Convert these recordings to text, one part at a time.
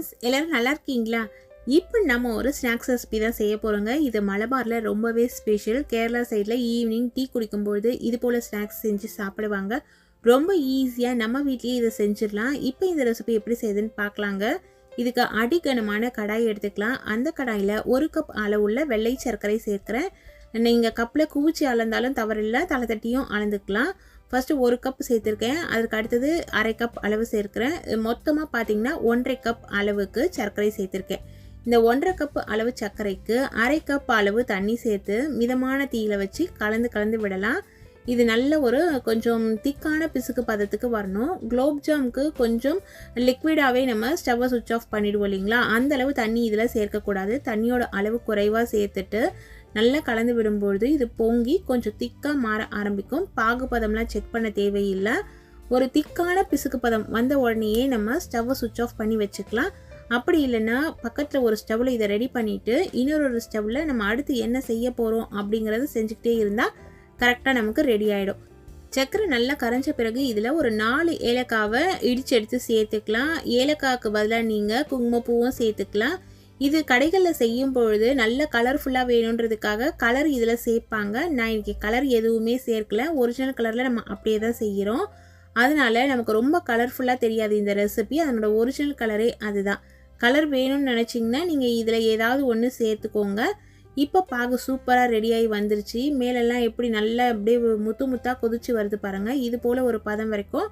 Friends எல்லோரும் நல்லா இருக்கீங்களா? இப்போ நம்ம ஒரு ஸ்நாக்ஸ் ரெசிபி தான் செய்ய போகிறோங்க இது மலபாரில் ரொம்பவே ஸ்பெஷல் கேரளா சைடில் ஈவினிங் டீ குடிக்கும்பொழுது இது போல் ஸ்நாக்ஸ் செஞ்சு சாப்பிடுவாங்க. ரொம்ப ஈஸியாக நம்ம வீட்லேயே இதை செஞ்சிடலாம். இப்போ இந்த ரெசிபி எப்படி செய்யுதுன்னு பார்க்கலாங்க. இதுக்கு அடிக்கனமான கடாய் எடுத்துக்கலாம். அந்த கடாயில் ஒரு கப் அளவுள்ள வெள்ளை சர்க்கரை சேர்க்குறேன். நீங்கள் கப்பில் குவிச்சி அளந்தாலும் தவறில்லை. தலை தட்டியும் அளந்துக்கலாம். ஃபஸ்ட்டு ஒரு கப் சேர்த்துருக்கேன். அதுக்கு அடுத்தது அரை கப் அளவு சேர்க்குறேன். மொத்தமாக பார்த்தீங்கன்னா ஒன்றரை கப் அளவுக்கு சர்க்கரை சேர்த்துருக்கேன். இந்த ஒன்றரை கப் அளவு சர்க்கரைக்கு அரை கப் அளவு தண்ணி சேர்த்து மிதமான தீயில் வச்சு கலந்து கலந்து விடலாம். இது நல்ல ஒரு கொஞ்சம் திக்கான பிசுக்கு பதத்துக்கு வரணும். குலோப் ஜாமுக்கு கொஞ்சம் லிக்விடாகவே நம்ம ஸ்டவ்வை சுவிட்ச் ஆஃப் பண்ணிவிடுவோம் இல்லைங்களா? அந்த அளவு தண்ணி இதில் சேர்க்கக்கூடாது. தண்ணியோட அளவு குறைவாக சேர்த்துட்டு நல்லா கலந்து விடும்பொழுது இது பொங்கி கொஞ்சம் திக்காக மாற ஆரம்பிக்கும். பாகுபதம்லாம் செக் பண்ண தேவையில்லை. ஒரு திக்கான பிசுக்கு பதம் வந்த உடனேயே நம்ம ஸ்டவ்வை சுவிட்ச் ஆஃப் பண்ணி வச்சுக்கலாம். அப்படி இல்லைன்னா பக்கத்தில் ஒரு ஸ்டவ்வில் இதை ரெடி பண்ணிவிட்டு இன்னொரு ஒரு ஸ்டவ்வில் நம்ம அடுத்து என்ன செய்ய போகிறோம் அப்படிங்கிறத செஞ்சுக்கிட்டே இருந்தால் கரெக்டாக நமக்கு ரெடி ஆகிடும் சக்கரை நல்லா கரைஞ்ச பிறகு இதில் ஒரு நாலு ஏலக்காவை இடித்து எடுத்து சேர்த்துக்கலாம். ஏலக்காய்க்கு பதிலாக நீங்கள் குங்குமப்பூவும் சேர்த்துக்கலாம். இது கடைகளில் செய்யும் பொழுது நல்ல கலர்ஃபுல்லாக வேணுன்றதுக்காக கலர் இதில் சேர்ப்பாங்க. நான் இன்றைக்கி கலர் எதுவுமே சேர்க்கல. ஒரிஜினல் கலரில் நம்ம அப்படியே தான் செய்கிறோம் அதனால் நமக்கு ரொம்ப கலர்ஃபுல்லாக தெரியாது இந்த ரெசிபி அதனோட ஒரிஜினல் கலரே அதுதான். கலர் வேணும்னு நினச்சிங்கன்னா நீங்கள் இதில் ஏதாவது ஒன்று சேர்த்துக்கோங்க. இப்போ பாகு சூப்பராக ரெடியாகி வந்துருச்சு. மேலெல்லாம் எப்படி நல்லா அப்படியே முத்து முத்தாக கொதிச்சு வருது பாருங்கள் இது போல் ஒரு பதம் வரைக்கும்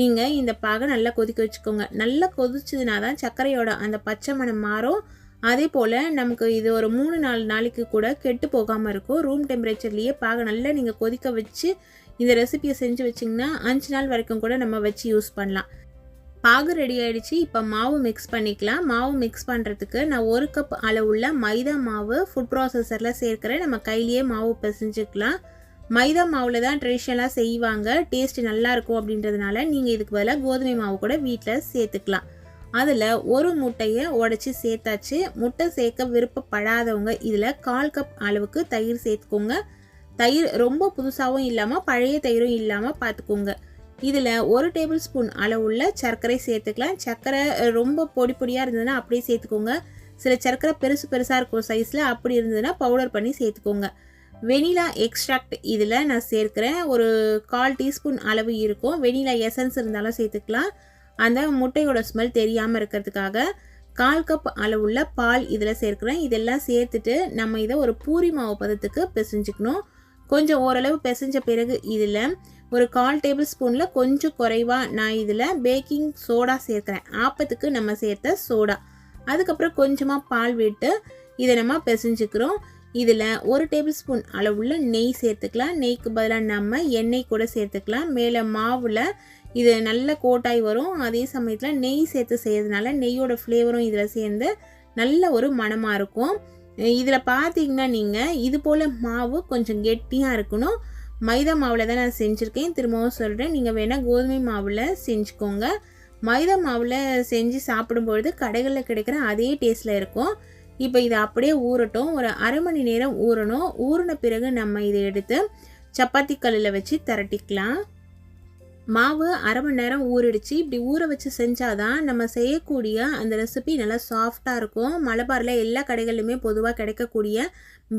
நீங்கள் இந்த பாகை நல்லா கொதிக்க வச்சுக்கோங்க. நல்லா கொதிச்சதுனா தான் சர்க்கரையோட அந்த பச்சை மணம் மாறும். அதே போல் நமக்கு இது ஒரு மூணு நாலு நாளைக்கு கூட கெட்டு போகாமல் இருக்கும். ரூம் டெம்பரேச்சர்லேயே பாக நல்லா நீங்கள் கொதிக்க வச்சு இந்த ரெசிபியை செஞ்சு வச்சிங்கன்னா அஞ்சு நாள் வரைக்கும் கூட நம்ம வச்சு யூஸ் பண்ணலாம். பாகு ரெடி ஆகிடுச்சு இப்போ மாவு மிக்ஸ் பண்ணிக்கலாம். மாவு மிக்ஸ் பண்ணுறதுக்கு நான் ஒரு கப் அளவுள்ள மைதா மாவு ஃபுட் ப்ராசஸரில் சேர்க்குறேன். நம்ம கையிலேயே மாவு பிசைஞ்சுக்கலாம். மைதா மாவில் தான் ட்ரெடிஷ்னலாக செய்வாங்க. டேஸ்ட் நல்லாயிருக்கும் அப்படின்றதுனால நீங்கள் இதுக்கு பதிலாக கோதுமை மாவு கூட வீட்டில் சேர்த்துக்கலாம். அதில் ஒரு முட்டையை உடச்சி சேர்த்தாச்சு. முட்டை சேர்க்க விருப்பப்படாதவங்க இதில் கால் கப் அளவுக்கு தயிர் சேர்த்துக்கோங்க. தயிர் ரொம்ப புதுசாகவும் இல்லாமல் பழைய தயிரும் இல்லாமல் பார்த்துக்கோங்க இதில் ஒரு டேபிள் ஸ்பூன் அளவுள்ள சர்க்கரை சேர்த்துக்கலாம். சர்க்கரை ரொம்ப பொடி பொடியாக இருந்ததுன்னா அப்படியே சேர்த்துக்கோங்க. சில சர்க்கரை பெருசு பெருசாக இருக்கும் சைஸில் அப்படி இருந்ததுன்னா பவுடர் பண்ணி சேர்த்துக்கோங்க. வெனிலா எக்ஸ்ட்ராக்ட் இதில் நான் சேர்க்குறேன். ஒரு கால் டீஸ்பூன் அளவு இருக்கும். வெனிலா எசன்ஸ் இருந்தாலும் சேர்த்துக்கலாம். அந்த முட்டையோட ஸ்மெல் தெரியாமல் இருக்கிறதுக்காக கால் கப் அளவுள்ள பால் இதில் சேர்க்குறேன். இதெல்லாம் சேர்த்துட்டு நம்ம இதை ஒரு பூரி மாவு பதத்துக்கு பிசைஞ்சுக்கணும். கொஞ்சம் ஓரளவு பிசைஞ்ச பிறகு இதில் ஒரு கால் டேபிள் ஸ்பூனில் கொஞ்சம் குறைவாக நான் இதில் பேக்கிங் சோடா சேர்க்குறேன். ஆப்பத்துக்கு நம்ம சேர்த்த சோடா. அதுக்கப்புறம் கொஞ்சமாக பால் விட்டு இதை நம்ம பிசைஞ்சுக்கிறோம். இதில் ஒரு டேபிள் ஸ்பூன் அளவுள்ள நெய் சேர்த்துக்கலாம். நெய்க்கு பதிலாக நம்ம எண்ணெய் கூட சேர்த்துக்கலாம். மேலே மாவில் இது நல்ல கோட்டாய் வரும். அதே சமயத்தில் நெய் சேர்த்து செய்யறதுனால நெய்யோட ஃப்ளேவரும் இதில் சேர்ந்து நல்ல ஒரு மனமாக இருக்கும். இதில் பார்த்தீங்கன்னா நீங்கள் இது போல் மாவு கொஞ்சம் கெட்டியாக இருக்கணும். மைதா மாவில் தான் நான் செஞ்சுருக்கேன். திரும்பவும் சொல்கிறேன் நீங்கள் வேணால் கோதுமை மாவில் செஞ்சுக்கோங்க. மைதா மாவில் செஞ்சு சாப்பிடும்பொழுது கடைகளில் கிடைக்கிற அதே டேஸ்ட்டில் இருக்கும். இப்போ இதை அப்படியே ஊறட்டும். ஒரு அரை மணி நேரம் ஊறணும். ஊறின பிறகு நம்ம இதை எடுத்து சப்பாத்தி கல்லில் வச்சு திரட்டிக்கலாம். மாவு அரை மணி நேரம் ஊறிடுச்சு. இப்படி ஊற வச்சு செஞ்சாதான் நம்ம செய்யக்கூடிய அந்த ரெசிபி நல்லா சாஃப்டாக இருக்கும். மலபாரில் எல்லா கடைகளிலுமே பொதுவாக கிடைக்கக்கூடிய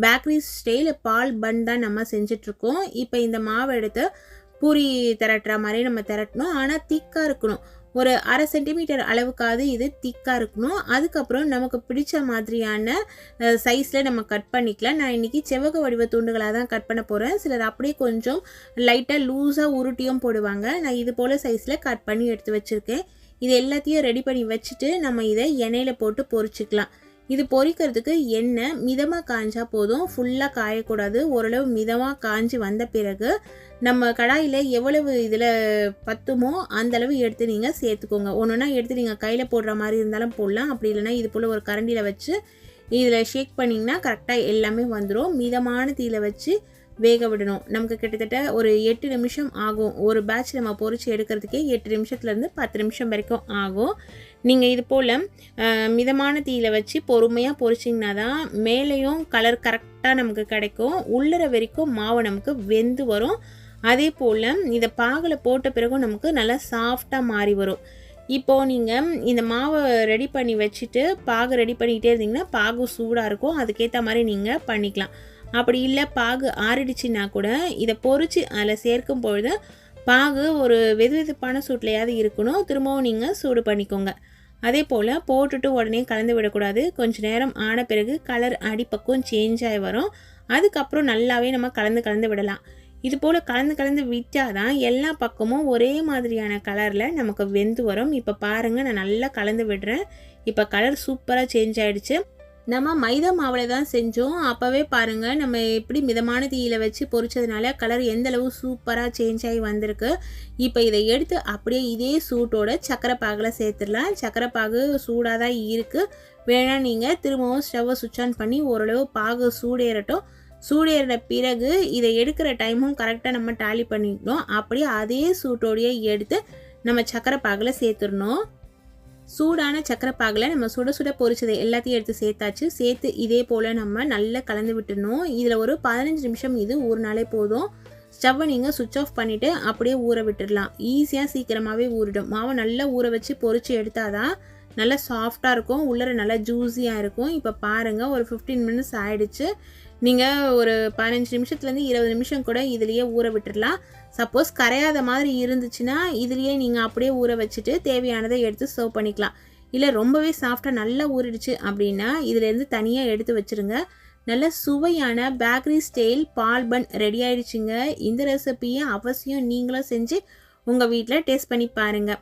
பேக்கரி ஸ்டைல் பால் பன் தான் நம்ம செஞ்சிட்ருக்கோம். இப்போ இந்த மாவை எடுத்து பூரி திரட்டுற மாதிரி நம்ம திரட்டணும். ஆனால் திக்காக இருக்கணும். ஒரு அரை சென்டிமீட்டர் அளவுக்காவது இது திக்காக இருக்கணும். அதுக்கப்புறம் நமக்கு பிடிச்ச மாதிரியான சைஸில் நம்ம கட் பண்ணிக்கலாம். நான் இன்றைக்கி செவ்வக வடிவ துண்டுகளாக தான் கட் பண்ண போகிறேன் சிலர் அப்படியே கொஞ்சம் லைட்டாக லூஸாக உருட்டியும் போடுவாங்க. நான் இது போல் சைஸில் கட் பண்ணி எடுத்து வச்சுருக்கேன். இது எல்லாத்தையும் ரெடி பண்ணி வச்சுட்டு நம்ம இதை எண்ணெயில் போட்டு பொரிச்சிக்கலாம். இது பொரிக்கிறதுக்கு எண்ணெய் மிதமாக காய்ஞ்சா போதும். ஃபுல்லாக காயக்கூடாது. ஓரளவு மிதமாக காஞ்சி வந்த பிறகு நம்ம கடாயில் எவ்வளவு இதில் பத்துமோ அந்தளவு எடுத்து நீங்கள் சேர்த்துக்கோங்க. ஒன்றுனா எடுத்து நீங்கள் கையில் போடுற மாதிரி இருந்தாலும் போடலாம். அப்படி இல்லைனா இது போல் ஒரு கரண்டியில் வச்சு இதில் ஷேக் பண்ணிங்கன்னா கரெக்டாக எல்லாமே வந்துடும் மிதமான தீயில் வச்சு வேக விடணும் நமக்கு கிட்டத்தட்ட ஒரு எட்டு நிமிஷம் ஆகும். ஒரு பேட்ச் நம்ம பொறிச்சு எடுக்கிறதுக்கே எட்டு நிமிஷத்துலேருந்து பத்து நிமிஷம் வரைக்கும் ஆகும். நீங்கள் இது போல் மிதமான தீயில் வச்சு பொறுமையாக பொறிச்சிங்கன்னா தான் மேலேயும் கலர் கரெக்டாக நமக்கு கிடைக்கும். உள்ளற வரைக்கும் மாவு நமக்கு வெந்து வரும். அதே போல் இதை பாகில் போட்ட பிறகும் நமக்கு நல்லா சாஃப்டாக மாறி வரும். இப்போது நீங்கள் இந்த மாவை ரெடி பண்ணி வச்சுட்டு பாகு ரெடி பண்ணிக்கிட்டே இருந்தீங்கன்னா பாகு சூடாக இருக்கும். அதுக்கேற்ற மாதிரி நீங்கள் பண்ணிக்கலாம். அப்படி இல்லை பாகு ஆறிடுச்சுன்னா கூட இதை பொறிச்சு அதில் சேர்க்கும் பொழுது பாகு ஒரு வெது வெதுப்பான சூட்லையாவது இருக்கணும். திரும்பவும் நீங்கள் சூடு பண்ணிக்கோங்க. அதே போல் போட்டுட்டு உடனே கலந்து விடக்கூடாது. கொஞ்சம் நேரம் ஆன பிறகு கலர் அடிப்பக்கம் சேஞ்ச் ஆகி வரும். அதுக்கப்புறம் நல்லாவே நம்ம கலந்து கலந்து விடலாம். இது போல் கலந்து கலந்து விட்டால் தான் எல்லா பக்கமும் ஒரே மாதிரியான கலரில் நமக்கு வெந்து வரும். இப்போ பாருங்கள் நான் நல்லா கலந்து விடுறேன். இப்போ கலர் சூப்பராக சேஞ்ச் ஆகிடுச்சு நம்ம மைதா மாவில் தான் செஞ்சோம். அப்போவே பாருங்கள் நம்ம எப்படி மிதமான தீயில் வச்சு பொறிச்சதுனால கலர் எந்த அளவு சூப்பராக சேஞ்ச் ஆகி வந்திருக்கு. இப்போ இதை எடுத்து அப்படியே இதே சூட்டோட சக்கரை பாகில் சேர்த்துடலாம். சக்கரை பாகு சூடாக தான் இருக்குது வேணால் நீங்கள் திரும்பவும் ஸ்டவ்வை சுவிட்ச் ஆன் பண்ணி ஓரளவு பாகு சூடேறட்டும். சூடேறின பிறகு இதை எடுக்கிற டைமும் கரெக்டாக நம்ம டாலி பண்ணிக்கணும். அப்படியே அதே சூட்டோடையே எடுத்து நம்ம சக்கரை பாகில் சேர்த்துடணும். சூடான சக்கரை பாகில் நம்ம சுட சுட பொரிச்சதை எல்லாத்தையும் எடுத்து சேர்த்தாச்சு. சேர்த்து இதே போல் நம்ம நல்லா கலந்து விட்டுடணும். இதில் ஒரு பதினஞ்சு நிமிஷம் இது ஊறினாலே போதும். ஸ்டவ்வை நீங்கள் சுவிட்ச் ஆஃப் பண்ணிவிட்டு அப்படியே ஊற விட்டுடலாம். ஈஸியாக சீக்கிரமாகவே ஊறிடும். மாவை நல்லா ஊற வச்சு பொரித்து எடுத்தால் தான் நல்லா சாஃப்டாக இருக்கும். உள்ளர நல்லா ஜூஸியாக இருக்கும். இப்போ பாருங்கள் ஒரு ஃபிஃப்டீன் மினிட்ஸ் ஆகிடுச்சு நீங்கள் ஒரு பதினஞ்சு நிமிஷத்துலேருந்து இருபது நிமிஷம் கூட இதுலேயே ஊற விட்டுடலாம் சப்போஸ் கரையாத மாதிரி இருந்துச்சுன்னா இதுலேயே நீங்கள் அப்படியே ஊற வச்சுட்டு தேவையானதை எடுத்து சர்வ் பண்ணிக்கலாம். இல்லை ரொம்பவே சாஃப்டாக நல்லா ஊறிடுச்சு அப்படின்னா இதுலேருந்து தனியாக எடுத்து வச்சுருங்க. நல்ல சுவையான பேக்கரி ஸ்டைல் பால் பன் ரெடி ஆயிடுச்சுங்க. இந்த ரெசிப்பியை அவசியம் நீங்களும் செஞ்சு உங்கள் வீட்டில் டேஸ்ட் பண்ணி பாருங்கள்